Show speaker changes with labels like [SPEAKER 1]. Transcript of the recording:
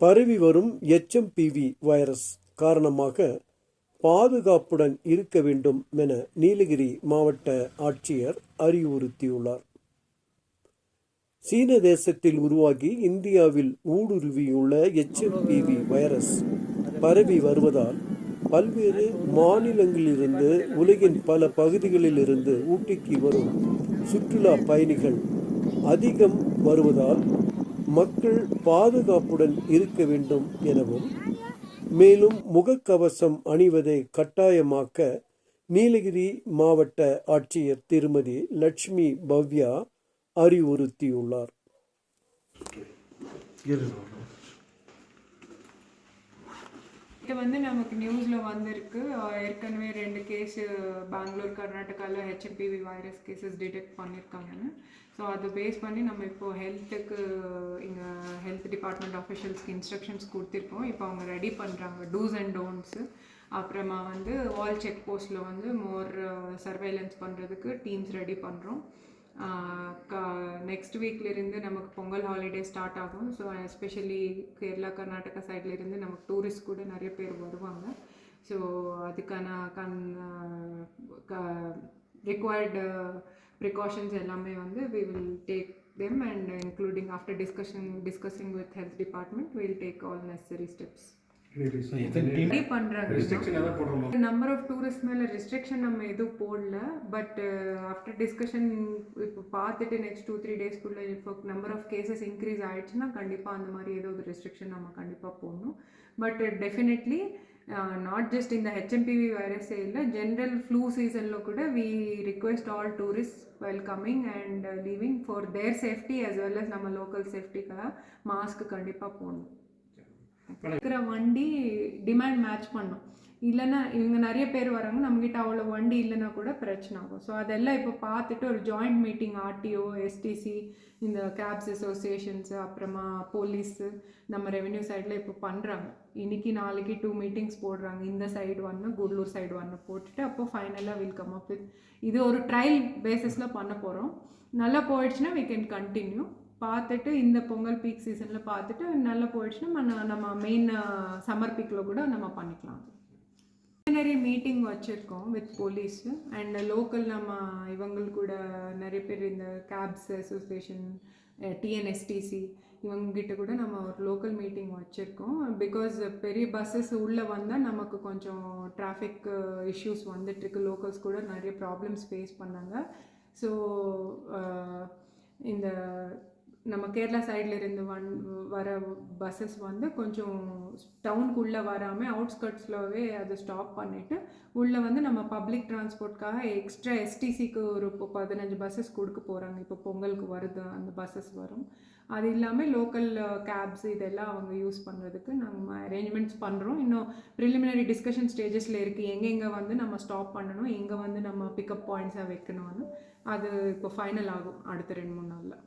[SPEAKER 1] பரவி வரும் HMPV virus காரணமாக பாதுகாப்புடன் இருக்க வேண்டும் என நீலகிரி மாவட்ட ஆட்சியர் அறிவுறுத்தியுள்ளார். சீன தேசத்தில் உருவாகி இந்தியாவில் ஊடுருவியுள்ள எச்எம்பிவி வைரஸ் பரவி வருவதால் பல்வேறு மாநிலங்களிலிருந்து உலகின் பல பகுதிகளிலிருந்து ஊட்டிக்கு வரும் சுற்றுலா பயணிகள் அதிகம் வருவதால் மக்கள் பாதுகாப்புடன் இருக்க வேண்டும் எனவும் மேலும் முகக்கவசம் அணிவதை கட்டாயமாக்க நீலகிரி மாவட்ட ஆட்சியர் திருமதி லட்சுமி பவ்யா அறிவுறுத்தியுள்ளார்.
[SPEAKER 2] இது வந்து நமக்கு நியூஸில் வந்திருக்கு. ஏற்கனவே ரெண்டு கேஸ் பெங்களூர் கர்நாடகாவில் ஹெச்எம்பிவி வைரஸ் கேசஸ் டிடெக்ட் பண்ணியிருக்காங்கன்னு ஸோ அதை பேஸ் பண்ணி நம்ம இப்போது ஹெல்த்துக்கு இங்கே ஹெல்த் டிபார்ட்மெண்ட் ஆஃபிஷியல்ஸ்க்கு இன்ஸ்ட்ரக்ஷன்ஸ் கொடுத்துருக்கோம். இப்போ அவங்க ரெடி பண்ணுறாங்க டூஸ் அண்ட் டோன்ட்ஸு அப்புறமா வந்து ஆல் செக் போஸ்ட்டில் வந்து மோர் சர்வைலன்ஸ் பண்ணுறதுக்கு டீம்ஸ் ரெடி பண்ணுறோம் நெக்ஸ்ட் வீக்லேருந்து நமக்கு பொங்கல் ஹாலிடே ஸ்டார்ட் ஆகும். ஸோ எஸ்பெஷலி கேரளா கர்நாடகா சைட்லேருந்து நமக்கு டூரிஸ்ட் கூட நிறைய பேர் வருவாங்க. ஸோ அதுக்கான கன் ரிக்வயர்டு ப்ரிகாஷன்ஸ் எல்லாமே வந்து we will take them and including after discussion discussing with health department will take all necessary steps number of tourist மேலே ரெஸ்ட்ரிக்ஷன் நம்ம எதுவும் போடல. பட் ஆஃப்டர் டிஸ்கஷன் இப்போ பார்த்துட்டு நெக்ஸ்ட் டூ த்ரீ டேஸ்க்குள்ளே இப்போ நம்பர் ஆஃப் கேசஸ் இன்க்ரீஸ் ஆயிடுச்சுன்னா கண்டிப்பாக அந்த மாதிரி ஏதோ ஒரு ரெஸ்ட்ரிக்ஷன் நம்ம கண்டிப்பாக போடணும். பட் டெஃபினெட்லி நாட் ஜஸ்ட் இந்த ஹெச்எம்பிவி வைரஸே இல்லை ஜென்ரல் ஃப்ளூ சீசனில் கூட we request all tourist well coming and leaving for their safety as well as நம்ம லோக்கல் சேஃப்டிக்காக மாஸ்க் கண்டிப்பாக போடணும். இருக்கிற வண்டி டிமாண்ட் மேட்ச் பண்ணும். இல்லைன்னா இவங்க நிறைய பேர் வராங்க நம்மக்கிட்ட அவ்வளோ வண்டி இல்லைன்னா கூட பிரச்சனை ஆகும். ஸோ அதெல்லாம் இப்போ பார்த்துட்டு ஒரு ஜாயிண்ட் மீட்டிங் ஆர்டிஓ எஸ்டிசி இந்த கேப்ஸ் அசோசியேஷன்ஸு அப்புறமா போலீஸு நம்ம ரெவென்யூ சைடில் இப்போ பண்ணுறாங்க இன்னைக்கு நாளைக்கு டூ மீட்டிங்ஸ் போடுறாங்க. இந்த சைடு ஒன்று குடலூர் சைடு ஒன்று போட்டுட்டு அப்போ ஃபைனலாக வில் கம் அப் வித் இது ஒரு ட்ரையல் பேசிஸில் பண்ண போகிறோம் நல்லா போயிடுச்சுன்னா வி கேன் கண்டினியூ பார்த்துட்டு இந்த பொங்கல் பீக் சீசனில் பார்த்துட்டு நல்லா போயிடுச்சுன்னா நம்ம நம்ம மெயின் சம்மர் பீக்கில் கூட நம்ம பண்ணிக்கலாம். நிறைய மீட்டிங் வச்சுருக்கோம் வித் போலீஸ் அண்ட் லோக்கல் நம்ம இவங்கள் கூட நிறைய பேர் இந்த கேப்ஸ் அசோசியேஷன் டிஎன்எஸ்டிசி இவங்ககிட்ட கூட நம்ம ஒரு லோக்கல் மீட்டிங் வச்சுருக்கோம். பிகாஸ் பெரிய பஸ்ஸஸ் உள்ளே வந்தால் நமக்கு கொஞ்சம் டிராஃபிக் இஷ்யூஸ் வந்துட்டுருக்கு. லோக்கல்ஸ் கூட நிறைய ப்ராப்ளம்ஸ் ஃபேஸ் பண்ணாங்க. ஸோ இந்த நம்ம கேரளா சைடில் இருந்து வன் வர பஸ்ஸஸ் வந்து கொஞ்சம் டவுனுக்குள்ளே வராமல் அவுட்ஸ்கட்ஸ்லவே அதை ஸ்டாப் பண்ணிவிட்டு உள்ளே வந்து நம்ம பப்ளிக் டிரான்ஸ்போர்ட்காக எக்ஸ்ட்ரா எஸ்டிசிக்கு ஒரு இப்போ பதினஞ்சு பஸ்ஸஸ் கொடுக்க போகிறாங்க இப்போ பொங்கலுக்கு வருது அந்த பஸ்ஸஸ் வரும். அது இல்லாமல் லோக்கல் கேப்ஸ் இதெல்லாம் அவங்க யூஸ் பண்ணுறதுக்கு நாங்கள் அரேஞ்ச்மெண்ட்ஸ் பண்ணுறோம் இன்னும் ப்ரிலிமினரி டிஸ்கஷன் ஸ்டேஜஸில் இருக்குது எங்கெங்கே வந்து நம்ம ஸ்டாப் பண்ணணும் எங்கே வந்து நம்ம பிக்கப் பாயிண்ட்ஸாக வைக்கணும்னு. அது இப்போ ஃபைனல் ஆகும் அடுத்த ரெண்டு மூணு நாளில்.